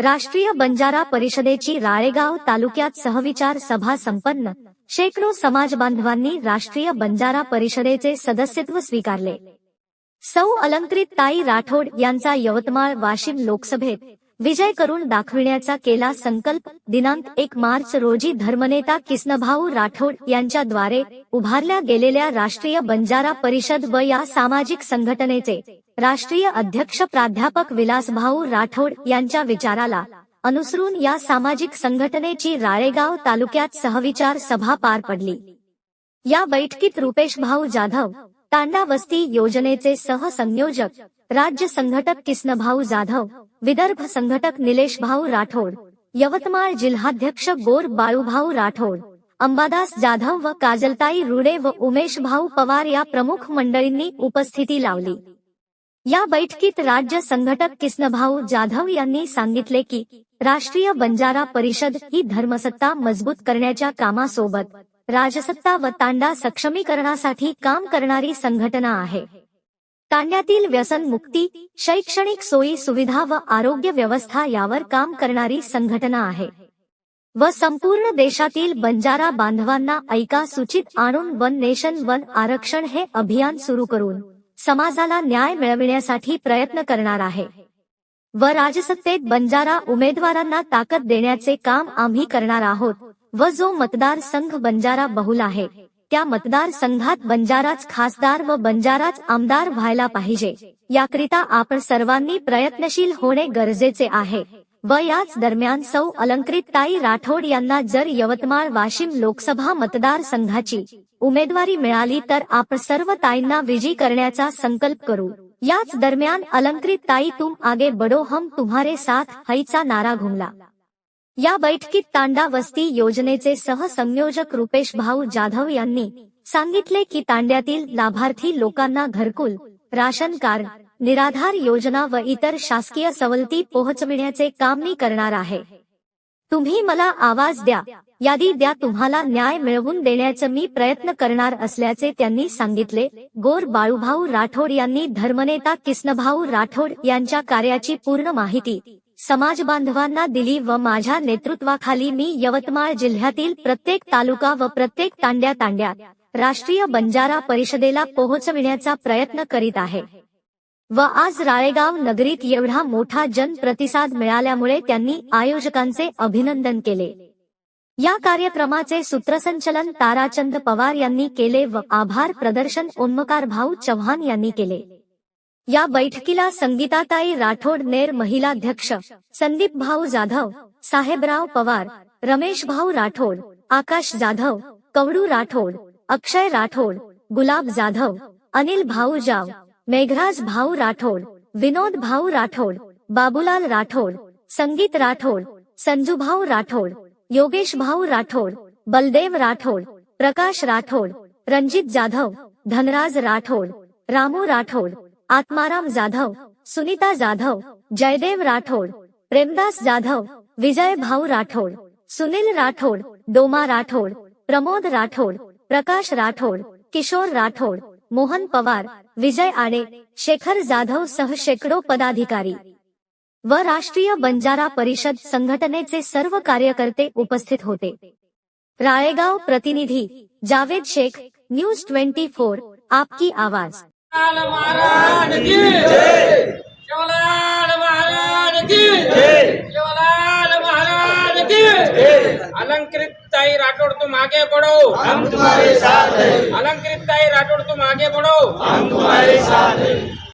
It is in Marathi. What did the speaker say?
राष्ट्रीय बंजारा परिषदेची राळेगाव तालुक्यात सहविचार सभा संपन्न. शेकडो समाज बांधवांनी राष्ट्रीय बंजारा परिषदेचे सदस्यत्व स्वीकारले. सौ अलंकृत ताई राठोड यांचा यवतमाळ वाशिम लोकसभेत विजय करून दाखविण्याचा केला संकल्प दिनांक एक मार्च रोजी धर्मनेता किसनभाऊ राठोड यांच्याद्वारे उभारल्या गेलेल्या राष्ट्रीय बंजारा परिषद व या सामाजिक संघटनेचे राष्ट्रीय अध्यक्ष प्राध्यापक विलासभाऊ राठोड यांच्या विचाराला अनुसरून या सामाजिक संघटनेची राळेगाव तालुक्यात सहविचार सभा पार पडली. या बैठकीत रुपेश भाऊ जाधव तांडा वस्ती योजनेचे सहसंयोजक राज्य संघटक किसनभाऊ जाधव विदर्भ संघटक निलेश भाऊ राठोड यवतमाळ जिल्हाध्यक्ष गोर बाळूभाऊ राठोड अंबादास जाधव व काजलताई रुडे व उमेश भाऊ पवार या प्रमुख मंडळींनी उपस्थिती लावली. या बैठकीत राज्य संघटक किसनभाऊ जाधव यांनी सांगितले की राष्ट्रीय बंजारा परिषद ही धर्मसत्ता मजबूत करण्याच्या कामासोबत राजसत्ता व तांडा सक्षमीकरणासाठी काम करणारी संघटना आहे. तांड्यातील व्यसन मुक्ती शैक्षणिक सोयी सुविधा व आरोग्य व्यवस्था यावर काम करणारी संघटना आहे. व संपूर्ण देशातील बंजारा बांधवांना ऐका सूचित आणून वन नेशन वन आरक्षण हे अभियान सुरू करून समाजाला न्याय मिळविण्यासाठी प्रयत्न करणार आहे. व राजसत्तेत बंजारा उमेदवारांना ताकद देण्याचे काम आम्ही करणार आहोत व जो मतदार संघ बंजारा बहुल आहे. त्या मतदार संघात बंजाराच खासदार व बंजाराच आमदार व्हायला पाहिजे. याकरिता आपण सर्वांनी प्रयत्नशील होणे गरजेचे आहे. व याच दरम्यान सौ अलंकृत ताई राठोड यांना जर यवतमाळ वाशिम लोकसभा मतदार संघाची उमेदवारी मिळाली तर आपण सर्व ताईंना विजयी करण्याचा संकल्प करू. याच दरम्यान अलंकृत ताई तुम आगे बडो हम तुम्हारे साथ हईचा नारा घुमला. या बैठकीत तांडा वस्ती योजनेचे सहसंयोजक रुपेश भाऊ जाधव यांनी सांगितले की तांड्यातील लाभार्थी लोकांना घरकुल राशन कार्ड निराधार योजना व इतर शासकीय सवलती पोहोचविण्याचे काम मी करणार आहे. तुम्ही मला आवाज द्या यादी द्या तुम्हाला न्याय मिळवून देण्याचं मी प्रयत्न करणार असल्याचे त्यांनी सांगितले. गोर बाळूभाऊ राठोड यांनी धर्मनेता किसनभाऊ राठोड यांच्या कार्याची पूर्ण माहिती समाज बांधवांना दिली व माझ्या नेतृत्वाखाली मी यवतमाळ जिल्ह्यातील प्रत्येक तालुका व प्रत्येक तांड्या तांड्यात राष्ट्रीय बंजारा परिषदेला पोहोचविण्याचा प्रयत्न करीत आहे. व आज राळेगाव नगरीत एवढा मोठा जनप्रतिसाद मिळाल्यामुळे त्यांनी आयोजकांचे अभिनंदन केले. या कार्यक्रमाचे सूत्रसंचलन ताराचंद पवार यांनी केले व आभार प्रदर्शन ओन्मकार भाऊ चव्हाण यांनी केले. या बैठकीला संगीताताई राठोड, नेर महिलाध्यक्ष, संदीप भाऊ जाधव, साहेबराव पवार, रमेश भाऊ राठोड, आकाश जाधव, कवडू राठोड, अक्षय राठोड, गुलाब जाधव, अनिल भाऊ जाव, मेघराज भाऊ राठोड, विनोद भाऊ राठोड, बाबूलाल राठोड, संगीत राठोड, संजू भाऊ राठोड, योगेश भाऊ राठोड, बलदेव राठोड, प्रकाश राठोड रंजित जाधव, धनराज राठोड, रामू राठोड आत्माराम जाधव सुनीता जाधव जयदेव राठोड प्रेमदास जाधव विजय भाऊ राठोड सुनील राठोड डोमा राठोड प्रमोद राठोड प्रकाश राठोड किशोर राठोड मोहन पवार विजय आडे शेखर जाधव सह शेकडो पदाधिकारी. व राष्ट्रीय बंजारा परिषद संघटनेचे सर्व कार्यकर्ते उपस्थित होते. राळेगाव प्रतिनिधी Javed Shaikh news twenty four आपकी आवाज. महाराज की शिवलाल महाराज की शिवलाल महाराज की अलंकृत ताई राठौड़ तुम आगे बढ़ो हम तुम्हारे साथ हैं। अलंकृत ताई राठौड़ तुम आगे बढ़ो हम तुम्हारे साथ हैं।